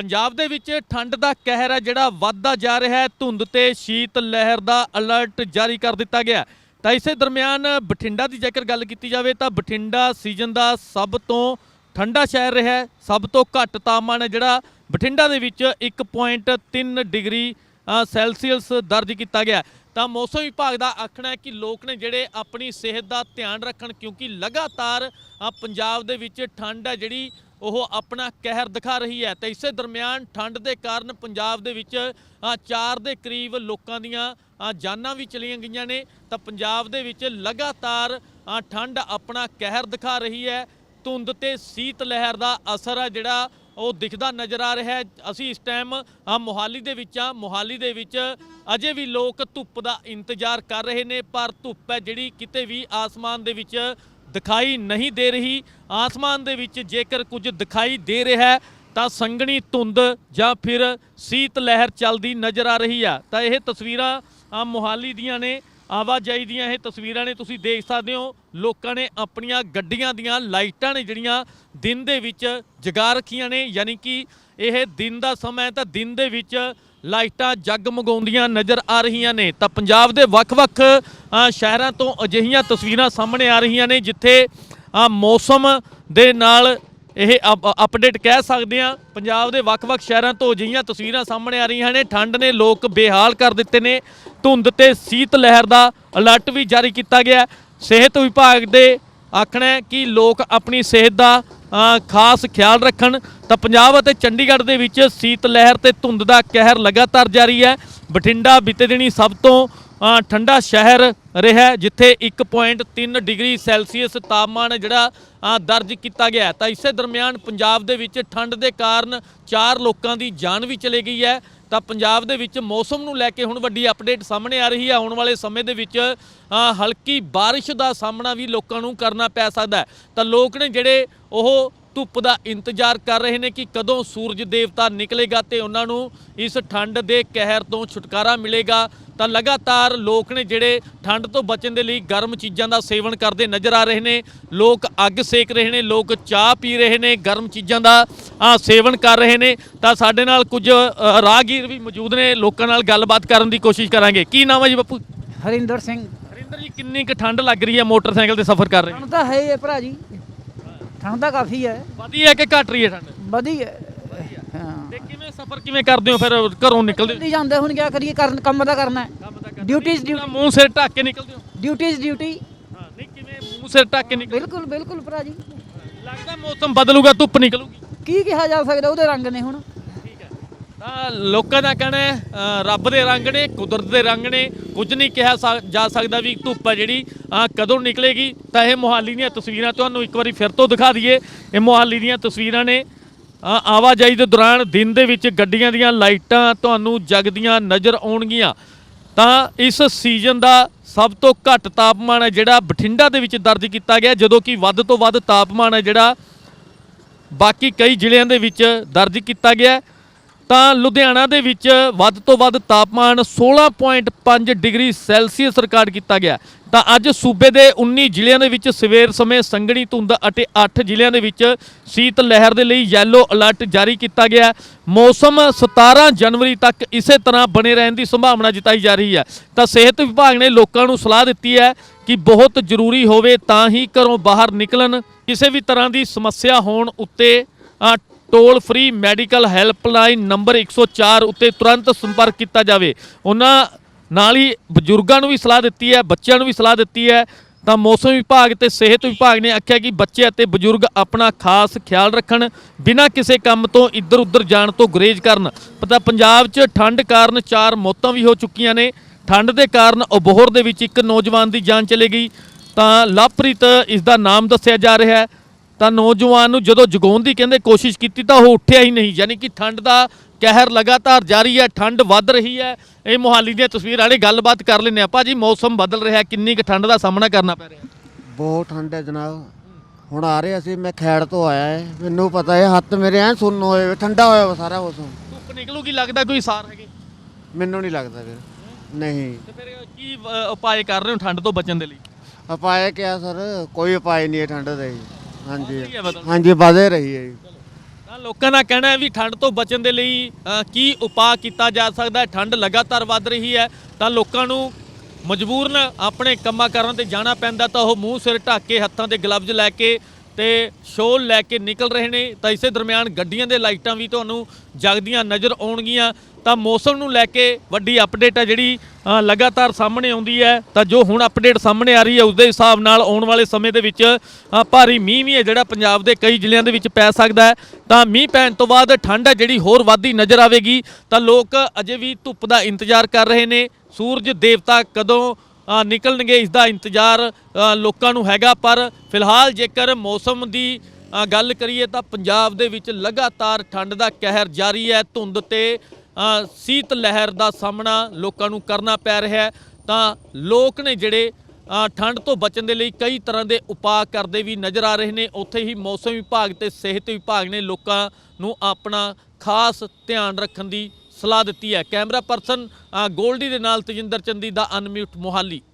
ਪੰਜਾਬ ਦੇ ਵਿੱਚ ਠੰਡ ਦਾ ਕਹਿਰ ਹੈ ਜਿਹੜਾ ਵੱਧਦਾ ਜਾ ਰਿਹਾ ਹੈ। ਧੁੰਦ ਤੇ ਸ਼ੀਤ ਲਹਿਰ ਦਾ ਅਲਰਟ ਜਾਰੀ ਕਰ ਦਿੱਤਾ ਗਿਆ। ਤਾਂ ਇਸੇ ਦਰਮਿਆਨ ਬਠਿੰਡਾ ਦੀ ਜੇਕਰ ਗੱਲ ਕੀਤੀ ਜਾਵੇ ਤਾਂ ਬਠਿੰਡਾ ਸੀਜ਼ਨ ਦਾ ਸਭ ਤੋਂ ਠੰਡਾ ਸ਼ਹਿਰ ਰਿਹਾ ਹੈ। ਸਭ ਤੋਂ ਘੱਟ ਤਾਪਮਾਨ ਹੈ, ਜਿਹੜਾ ਬਠਿੰਡਾ ਦੇ ਵਿੱਚ 1.3 ਡਿਗਰੀ ਸੈਲਸੀਅਸ ਦਰਜ ਕੀਤਾ ਗਿਆ। ਤਾਂ ਮੌਸਮ ਵਿਭਾਗ ਦਾ ਆਖਣਾ ਹੈ ਕਿ ਲੋਕ ਨੇ ਜਿਹੜੇ ਆਪਣੀ ਸਿਹਤ ਦਾ ਧਿਆਨ ਰੱਖਣ, ਕਿਉਂਕਿ ਲਗਾਤਾਰ ਪੰਜਾਬ ਦੇ ਵਿੱਚ ਠੰਡ ਹੈ, ਜਿਹੜੀ ਉਹ ਆਪਣਾ ਕਹਿਰ ਦਿਖਾ ਰਹੀ ਹੈ ਤੇ ਇਸੇ ਦਰਮਿਆਨ ਠੰਡ ਦੇ ਕਾਰਨ ਪੰਜਾਬ ਦੇ ਵਿੱਚ ਅ, ਚਾਰ ਦੇ ਕਰੀਬ ਲੋਕਾਂ ਦੀਆਂ ਜਾਨਾਂ ਵੀ ਚਲੀਆਂ ਗਈਆਂ ਨੇ। ਤਾਂ ਪੰਜਾਬ ਦੇ ਵਿੱਚ ਲਗਾਤਾਰ ਠੰਡ ਆਪਣਾ ਕਹਿਰ ਦਿਖਾ ਰਹੀ ਹੈ। ਧੁੰਦ ਤੇ ਸੀਤ ਲਹਿਰ ਦਾ ਅਸਰ ਹੈ ਜਿਹੜਾ ਉਹ ਦਿਖਦਾ ਨਜ਼ਰ ਆ ਰਿਹਾ ਹੈ। ਅਸੀਂ ਇਸ ਟਾਈਮ ਮੋਹਾਲੀ ਦੇ ਵਿੱਚ ਆ ਮੋਹਾਲੀ ਦੇ ਵਿੱਚ ਅਜੇ ਵੀ ਲੋਕ ਧੁੱਪ ਦਾ ਇੰਤਜ਼ਾਰ ਕਰ ਰਹੇ ਨੇ ਪਰ ਧੁੱਪ ਹੈ ਜਿਹੜੀ ਕਿਤੇ ਵੀ ਆਸਮਾਨ ਦੇ ਵਿੱਚ ਦਿਖਾਈ ਨਹੀਂ ਦੇ ਰਹੀ। ਆਸਮਾਨ ਦੇ ਵਿੱਚ ਜੇਕਰ ਕੁਝ ਦਿਖਾਈ ਦੇ ਰਿਹਾ ਤਾਂ ਸੰਘਣੀ ਧੁੰਦ ਜਾਂ ਫਿਰ ਸੀਤ ਲਹਿਰ ਚੱਲਦੀ ਨਜ਼ਰ ਆ ਰਹੀ ਆ। ਤਾਂ ਇਹ ਤਸਵੀਰਾਂ ਆ ਮੋਹਾਲੀ ਦੀਆਂ ਨੇ, ਆਵਾਜਾਈ ਦੀਆਂ ਇਹ ਤਸਵੀਰਾਂ ਨੇ। ਤੁਸੀਂ ਦੇਖ ਸਕਦੇ ਹੋ, ਲੋਕਾਂ ਨੇ ਆਪਣੀਆਂ ਗੱਡੀਆਂ ਦੀਆਂ ਲਾਈਟਾਂ ਨੇ ਜਿਹੜੀਆਂ ਦਿਨ ਦੇ ਵਿੱਚ ਜਗਾ ਰੱਖੀਆਂ ਨੇ। ਯਾਨੀ ਕਿ ਇਹ ਦਿਨ ਦਾ ਸਮਾਂ ਹੈ, ਤਾਂ ਦਿਨ ਦੇ ਵਿੱਚ ਲਾਈਟਾਂ ਜਗਮਗਾਉਂਦੀਆਂ ਨਜ਼ਰ ਆ ਰਹੀਆਂ ਨੇ। ਤਾਂ ਪੰਜਾਬ ਦੇ ਵੱਖ-ਵੱਖ ਸ਼ਹਿਰਾਂ ਤੋਂ ਅਜਿਹੀਆਂ ਤਸਵੀਰਾਂ ਸਾਹਮਣੇ ਆ ਰਹੀਆਂ ਨੇ ਜਿੱਥੇ ਮੌਸਮ ਦੇ ਨਾਲ ਇਹ ਅਪ- ਅਪਡੇਟ ਕਹਿ ਸਕਦੇ ਆ ਪੰਜਾਬ ਦੇ ਵੱਖ-ਵੱਖ ਸ਼ਹਿਰਾਂ ਤੋਂ ਅਜਿਹੀਆਂ ਤਸਵੀਰਾਂ ਸਾਹਮਣੇ ਆ ਰਹੀਆਂ ਨੇ। ਠੰਡ ਨੇ ਲੋਕ ਬੇਹਾਲ ਕਰ ਦਿੱਤੇ ਨੇ। ਧੁੰਦ ਤੇ ਸੀਤ ਲਹਿਰ ਦਾ ਅਲਰਟ ਵੀ ਜਾਰੀ ਕੀਤਾ ਗਿਆ ਸਿਹਤ ਵਿਭਾਗ ਦੇ ਆਖਣਾ ਹੈ ਕਿ ਲੋਕ ਆਪਣੀ ਸਿਹਤ ਦਾ ਖਾਸ ਖਿਆਲ ਰੱਖਣ। ਤਾਂ ਪੰਜਾਬ ਅਤੇ ਚੰਡੀਗੜ੍ਹ ਦੇ ਵਿੱਚ ਸੀਤ ਲਹਿਰ ਤੇ ਧੁੰਦ ਦਾ ਕਹਿਰ ਲਗਾਤਾਰ ਜਾਰੀ ਹੈ। ਬਠਿੰਡਾ ਬੀਤੇ ਦਿਨੀ ਸਭ ਤੋਂ ਠੰਡਾ ਸ਼ਹਿਰ ਰਿਹਾ ਹੈ, ਜਿੱਥੇ 1.3 ਡਿਗਰੀ ਸੈਲਸੀਅਸ ਤਾਪਮਾਨ ਜਿਹੜਾ ਦਰਜ ਕੀਤਾ ਗਿਆ ਤਾਂ ਇਸੇ ਦਰਮਿਆਨ ਪੰਜਾਬ ਦੇ ਵਿੱਚ ਠੰਡ ਦੇ ਕਾਰਨ ਚਾਰ ਲੋਕਾਂ ਦੀ ਜਾਨ ਵੀ ਚਲੇ ਗਈ ਹੈ। ਤਾਂ ਪੰਜਾਬ ਦੇ ਵਿੱਚ ਮੌਸਮ ਨੂੰ ਲੈ ਕੇ ਹੁਣ ਵੱਡੀ ਅਪਡੇਟ ਸਾਹਮਣੇ ਆ ਰਹੀ ਹੈ। ਆਉਣ ਵਾਲੇ ਸਮੇਂ ਦੇ ਵਿੱਚ ਹਲਕੀ ਬਾਰਿਸ਼ ਦਾ ਸਾਹਮਣਾ ਵੀ ਲੋਕਾਂ ਨੂੰ ਕਰਨਾ ਪੈ ਸਕਦਾ ਤਾਂ ਲੋਕ ਨੇ ਜਿਹੜੇ ਉਹ ਧੁੱਪ ਦਾ ਇੰਤਜ਼ਾਰ ਕਰ ਰਹੇ ਨੇ ਕਿ ਕਦੋਂ ਸੂਰਜ ਦੇਵਤਾ ਨਿਕਲੇਗਾ ਤੇ ਉਹਨਾਂ ਨੂੰ ਇਸ ਠੰਡ ਦੇ ਕਹਿਰ ਤੋਂ ਛੁਟਕਾਰਾ ਮਿਲੇਗਾ। ਤਾਂ ਲਗਾਤਾਰ ਲੋਕ ਨੇ ਜਿਹੜੇ ਠੰਡ ਤੋਂ ਬਚਣ ਦੇ ਲਈ ਗਰਮ ਚੀਜ਼ਾਂ ਦਾ ਸੇਵਨ ਕਰਦੇ ਨਜ਼ਰ ਆ ਰਹੇ ਨੇ। ਲੋਕ ਅੱਗ ਸੇਕ ਰਹੇ ਨੇ ਲੋਕ ਚਾਹ ਪੀ ਰਹੇ ਨੇ ਗਰਮ ਚੀਜ਼ਾਂ ਦਾ ਆ ਸੇਵਨ ਕਰ ਰਹੇ ਨੇ। ਤਾਂ ਸਾਡੇ ਨਾਲ ਕੁਝ ਰਾਹਗੀਰ ਵੀ ਮੌਜੂਦ ਨੇ ਲੋਕਾਂ ਨਾਲ ਗੱਲਬਾਤ ਕਰਨ ਦੀ ਕੋਸ਼ਿਸ਼ ਕਰਾਂਗੇ। ਕੀ ਨਾਮ ਹੈ ਜੀ ਬੱਪੂ? ਹਰਿੰਦਰ ਸਿੰਘ। ਹਰਿੰਦਰ ਜੀ ਕਿੰਨੀ ਕੁ ਠੰਡ ਲੱਗ ਰਹੀ ਹੈ ਮੋਟਰਸਾਈਕਲ ਤੇ ਸਫ਼ਰ ਕਰ ਰਹੇ? ਹੋ ਤਾਂ ਹੈ ਹੀ ਹੈ ਭਰਾ ਜੀ। ਠੰਡ ਤਾਂ ਕਾਫੀ ਹੈ। ਵਧੀ ਹੈ ਕਿ ਘਟ ਰਹੀ ਹੈ ਠੰਡ? ਵਧੀਆ ਹਾਂ। ਤੇ ਕਿਵੇਂ ਸਫ਼ਰ ਕਿਵੇਂ ਕਰਦੇ ਹੋ ਫਿਰ? ਘਰੋਂ ਨਿਕਲਦੇ ਹੋ? ਨਹੀਂ ਜਾਂਦੇ ਹੁਣ ਕੀ ਕਰੀਏ ਕਰਨ ਕੰਮ ਤਾਂ ਕਰਨਾ ਹੈ। ਕੰਮ ਤਾਂ ਕਰਦੇ ਡਿਊਟੀਜ਼ ਪੂਰਾ ਮੂੰਹ ਸਿਰ ਢੱਕ ਕੇ ਨਿਕਲਦੇ ਹੋ? ਡਿਊਟੀਜ਼ ਡਿਊਟੀ ਹਾਂ ਨਹੀਂ ਕਿਵੇਂ ਮੂੰਹ ਸਿਰ ਢੱਕ ਕੇ ਨਿਕਲ ਬਿਲਕੁਲ ਬਿਲਕੁਲ ਭਰਾ ਜੀ। ਲੱਗਦਾ ਮੌਸਮ ਬਦਲੂਗਾ ਧੁੱਪ ਨਿਕਲੂਗੀ। ਕੀ ਕਿਹਾ ਜਾ ਸਕਦਾ ਉਹਦੇ ਰੰਗ ਨੇ ਹੁਣ? ਹੈ ਤਾਂ ਲੋਕਾਂ ਦਾ ਕਹਿਣਾ ਹੈ ਅ, ਰੱਬ ਦੇ ਰੰਗ ਨੇ ਕੁਦਰਤ ਦੇ ਰੰਗ ਨੇ ਕੁਝ ਨਹੀਂ ਕਿਹਾ ਸਕ- ਜਾ ਸਕਦਾ ਵੀ ਧੁੱਪ ਹੈ ਜਿਹੜੀ ਅ, ਕਦੋਂ ਨਿਕਲੇਗੀ। ਤਾਂ ਇਹ ਮੋਹਾਲੀ ਦੀਆਂ ਤਸਵੀਰਾਂ ਤੁਹਾਨੂੰ ਇੱਕ ਵਾਰੀ ਫਿਰ ਤੋਂ ਦਿਖਾ ਦਈਏ। ਇਹ ਮੋਹਾਲੀ ਦੀਆਂ ਤਸਵੀਰਾਂ ਨੇ ਅ, ਆਵਾਜਾਈ ਦੇ ਦੌਰਾਨ ਦਿਨ ਦੇ ਵਿੱਚ ਗੱਡੀਆਂ ਦੀਆਂ ਲਾਈਟਾਂ ਤੁਹਾਨੂੰ ਜਗਦੀਆਂ ਨਜ਼ਰ ਆਉਣਗੀਆਂ। ਤਾਂ ਇਸ ਸੀਜ਼ਨ ਦਾ ਸਭ ਤੋਂ ਘੱਟ ਤਾਪਮਾਨ ਹੈ ਜਿਹੜਾ ਬਠਿੰਡਾ ਦੇ ਵਿੱਚ ਦਰਜ ਕੀਤਾ ਗਿਆ ਜਦੋਂ ਕਿ ਵੱਧ ਤੋਂ ਵੱਧ ਤਾਪਮਾਨ ਹੈ ਜਿਹੜਾ ਬਾਕੀ ਕਈ ਜ਼ਿਲ੍ਹਿਆਂ ਦੇ ਵਿੱਚ ਦਰਜ ਕੀਤਾ ਗਿਆ। ਹੈ। ਤਾਂ ਲੁਧਿਆਣਾ ਦੇ ਵਿੱਚ ਵੱਧ ਤੋਂ ਵੱਧ ਤਾਪਮਾਨ 16.5 ਡਿਗਰੀ ਸੈਲਸੀਅਸ ਰਿਕਾਰਡ ਕੀਤਾ ਗਿਆ। ਤਾਂ ਅੱਜ ਸੂਬੇ ਦੇ 19 ਜ਼ਿਲ੍ਹਿਆਂ ਦੇ ਵਿੱਚ ਸਵੇਰ ਸਮੇਂ ਸੰਘਣੀ ਧੁੰਦ ਅਤੇ 8 ਜ਼ਿਲ੍ਹਿਆਂ ਦੇ ਵਿੱਚ ਸੀਤ ਲਹਿਰ ਦੇ ਲਈ ਯੈਲੋ ਅਲਰਟ ਜਾਰੀ ਕੀਤਾ ਗਿਆ। ਮੌਸਮ 17 ਜਨਵਰੀ ਤੱਕ ਇਸੇ ਤਰ੍ਹਾਂ ਬਣੇ ਰਹਿਣ ਦੀ ਸੰਭਾਵਨਾ ਜਤਾਈ ਜਾ ਰਹੀ ਹੈ। ਤਾਂ ਸਿਹਤ ਵਿਭਾਗ ਨੇ ਲੋਕਾਂ ਨੂੰ ਸਲਾਹ ਦਿੱਤੀ ਹੈ ਕਿ ਬਹੁਤ ਜ਼ਰੂਰੀ ਹੋਵੇ ਤਾਂ ਹੀ ਘਰੋਂ ਬਾਹਰ ਨਿਕਲਣ। ਕਿਸੇ ਵੀ ਤਰ੍ਹਾਂ ਦੀ ਸਮੱਸਿਆ ਹੋਣ ਉੱਤੇ toll free medical helpline number 104 ਉੱਤੇ ਤੁਰੰਤ ਸੰਪਰਕ ਕੀਤਾ ਜਾਵੇ। ਉਹਨਾਂ ਨਾਲ ਹੀ ਬਜ਼ੁਰਗਾਂ ਨੂੰ ਵੀ ਸਲਾਹ ਦਿੱਤੀ ਹੈ, ਬੱਚਿਆਂ ਨੂੰ ਵੀ ਸਲਾਹ ਦਿੱਤੀ ਹੈ। ਤਾਂ ਮੌਸਮ ਵਿਭਾਗ ਤੇ ਸਿਹਤ ਵਿਭਾਗ ਨੇ ਆਖਿਆ ਕਿ ਬੱਚੇ ਅਤੇ ਬਜ਼ੁਰਗ ਆਪਣਾ ਖਾਸ ਖਿਆਲ ਰੱਖਣ, ਬਿਨਾਂ ਕਿਸੇ ਕੰਮ ਤੋਂ ਇੱਧਰ ਉੱਧਰ ਜਾਣ ਤੋਂ ਗੁਰੇਜ਼ ਕਰਨ। ਪਤਾ ਪੰਜਾਬ 'ਚ ਠੰਡ ਕਾਰਨ ਚਾਰ ਮੌਤਾਂ ਵੀ ਹੋ ਚੁੱਕੀਆਂ ਨੇ। ਠੰਡ ਦੇ ਕਾਰਨ ਅਬੋਹਰ ਦੇ ਵਿੱਚ ਇੱਕ ਨੌਜਵਾਨ ਦੀ ਜਾਨ ਚਲੀ ਗਈ। ਤਾਂ ਲਵਪ੍ਰੀਤ ਇਸ ਦਾ ਨਾਮ ਦੱਸਿਆ ਜਾ ਰਿਹਾ ਹੈ। ਤਾਂ ਨੌਜਵਾਨ ਨੂੰ ਜਦੋਂ ਜਗਾਉਣ ਦੀ ਕਹਿੰਦੇ ਕੋਸ਼ਿਸ਼ ਕੀਤੀ ਤਾਂ ਉਹ ਉੱਠਿਆ ਹੀ ਨਹੀਂ ਯਾਨੀ ਕਿ ਠੰਡ ਦਾ ਕਹਿਰ ਲਗਾਤਾਰ ਜਾਰੀ ਹੈ ਠੰਡ ਵੱਧ ਰਹੀ ਹੈ। ਇਹ ਮੋਹਾਲੀ ਦੀਆਂ ਤਸਵੀਰਾਂ ਵਾਲੇ ਗੱਲਬਾਤ ਕਰ ਲੈਂਦੇ ਆ ਭਾਜੀ ਮੌਸਮ ਬਦਲ ਰਿਹਾ ਕਿੰਨੀ ਕੁ ਠੰਡ ਦਾ ਸਾਹਮਣਾ ਕਰਨਾ ਪੈ ਰਿਹਾ? ਬਹੁਤ ਠੰਡ ਹੈ ਜਨਾਬ। ਹੁਣ ਆ ਰਹੇ ਅਸੀਂ ਮੈਂ ਖੈੜ ਤੋਂ ਆਇਆ ਹੈ। ਮੈਨੂੰ ਪਤਾ ਹੈ ਹੱਥ ਮੇਰੇ ਐ ਸੁੰਨ ਹੋਏ ਹੋਏ, ਠੰਡਾ ਹੋਇਆ ਵਾ ਸਾਰਾ ਮੌਸਮ। ਧੁੱਪ ਨਿਕਲੂਗੀ ਲੱਗਦਾ ਕੋਈ ਸਾਰ ਹੈਗੇ? ਮੈਨੂੰ ਨਹੀਂ ਲੱਗਦਾ ਫਿਰ। ਨਹੀਂ। ਤੇ ਫਿਰ ਕੀ ਅ, ਉਪਾਅ ਕਰ ਰਹੇ ਹੋ ਠੰਡ ਤੋਂ ਬਚਣ ਦੇ ਲਈ? ਉਪਾਏ ਕਿਆ ਸਰ? ਕੋਈ ਉਪਾਏ ਨਹੀਂ ਹੈ ਠੰਡ ਦਾ ਜੀ। ਰਹੀ ਹੈ ਬਦਲ। ਹਾਂਜੀ ਵਧੇ ਰਹੀ ਹੈ ਜੀ। ਤਾਂ ਲੋਕਾਂ ਦਾ ਕਹਿਣਾ ਹੈ ਵੀ ਠੰਡ ਤੋਂ ਬਚਣ ਦੇ ਲਈ ਅ, ਕੀ ਉਪਾਅ ਕੀਤਾ ਜਾ ਸਕਦਾ ਹੈ? ਠੰਡ ਲਗਾਤਾਰ ਵੱਧ ਰਹੀ ਹੈ ਤਾਂ ਲੋਕਾਂ ਨੂੰ ਮਜਬੂਰਨ ਆਪਣੇ ਕੰਮਾਂ ਕਾਰਾਂ ਤੇ ਜਾਣਾ ਪੈਂਦਾ ਤਾਂ ਉਹ ਮੂੰਹ ਸਿਰ ਢੱਕ ਕੇ ਹੱਥਾਂ ਦੇ ਗਲਵਜ਼ ਲੈ ਕੇ ਤੇ ਸ਼ੋਲ ਲੈ ਕੇ ਨਿਕਲ ਰਹੇ ਨੇ, ਤਾਂ ਇਸੇ ਦਰਮਿਆਨ ਗੱਡੀਆਂ ਦੇ ਲਾਈਟਾਂ ਵੀ ਤੁਹਾਨੂੰ ਜਗਦੀਆਂ ਨਜ਼ਰ ਆਉਣਗੀਆਂ। ਤਾਂ ਮੌਸਮ ਨੂੰ ਲੈ ਕੇ ਵੱਡੀ ਅਪਡੇਟ ਹੈ ਜਿਹੜੀ ਲਗਾਤਾਰ ਸਾਹਮਣੇ ਆਉਂਦੀ ਹੈ। ਤਾਂ ਜੋ ਹੁਣ ਅਪਡੇਟ ਸਾਹਮਣੇ ਆ ਰਹੀ ਹੈ ਉਸ ਦੇ ਹਿਸਾਬ ਨਾਲ ਆਉਣ ਵਾਲੇ ਸਮੇਂ ਦੇ ਵਿੱਚ ਭਾਰੀ ਮੀਂਹ ਵੀ ਹੈ ਜਿਹੜਾ ਪੰਜਾਬ ਦੇ ਕਈ ਜ਼ਿਲ੍ਹਿਆਂ ਦੇ ਵਿੱਚ ਪੈ ਸਕਦਾ ਹੈ। ਤਾਂ ਮੀਂਹ ਪੈਣ ਤੋਂ ਬਾਅਦ ਠੰਡ ਹੈ ਜਿਹੜੀ ਹੋਰ ਵੱਧਦੀ ਨਜ਼ਰ ਆਵੇਗੀ। ਤਾਂ ਲੋਕ ਅਜੇ ਵੀ ਧੁੱਪ ਦਾ ਇੰਤਜ਼ਾਰ ਕਰ ਰਹੇ ਨੇ। ਸੂਰਜ ਦੇਵਤਾ ਕਦੋਂ ਨਿਕਲਣਗੇ ਇਸ ਦਾ ਇੰਤਜ਼ਾਰ ਲੋਕਾਂ ਨੂੰ ਹੈਗਾ, ਪਰ ਫਿਲਹਾਲ ਜੇਕਰ ਮੌਸਮ ਦੀ ਗੱਲ ਕਰੀਏ ਤਾਂ ਪੰਜਾਬ ਦੇ ਵਿੱਚ ਲਗਾਤਾਰ ਠੰਡ ਦਾ ਕਹਿਰ ਜਾਰੀ ਹੈ, ਧੁੰਦ ਤੇ ਸੀਤ ਲਹਿਰ ਦਾ ਸਾਹਮਣਾ ਲੋਕਾਂ ਨੂੰ ਕਰਨਾ ਪੈ ਰਿਹਾ ਹੈ, ਤਾਂ ਲੋਕ ਨੇ ਜਿਹੜੇ ਠੰਡ ਤੋਂ ਬਚਣ ਦੇ ਲਈ ਕਈ ਤਰ੍ਹਾਂ ਦੇ ਉਪਾਅ ਕਰਦੇ ਵੀ ਨਜ਼ਰ ਆ ਰਹੇ ਨੇ, ਉੱਥੇ ਹੀ ਮੌਸਮ ਵਿਭਾਗ ਤੇ ਸਿਹਤ ਵਿਭਾਗ ਨੇ ਲੋਕਾਂ ਨੂੰ ਆਪਣਾ ਖਾਸ ਧਿਆਨ ਰੱਖਣ ਦੀ ਸਲਾਹ ਦਿੱਤੀ ਹੈ। ਕੈਮਰਾ ਪਰਸਨ ਗੋਲਡੀ ਦੇ ਨਾਲ ਤਜਿੰਦਰ ਚੰਦੀ ਦਾ ਅਨਮਿਊਟ ਮੋਹਾਲੀ।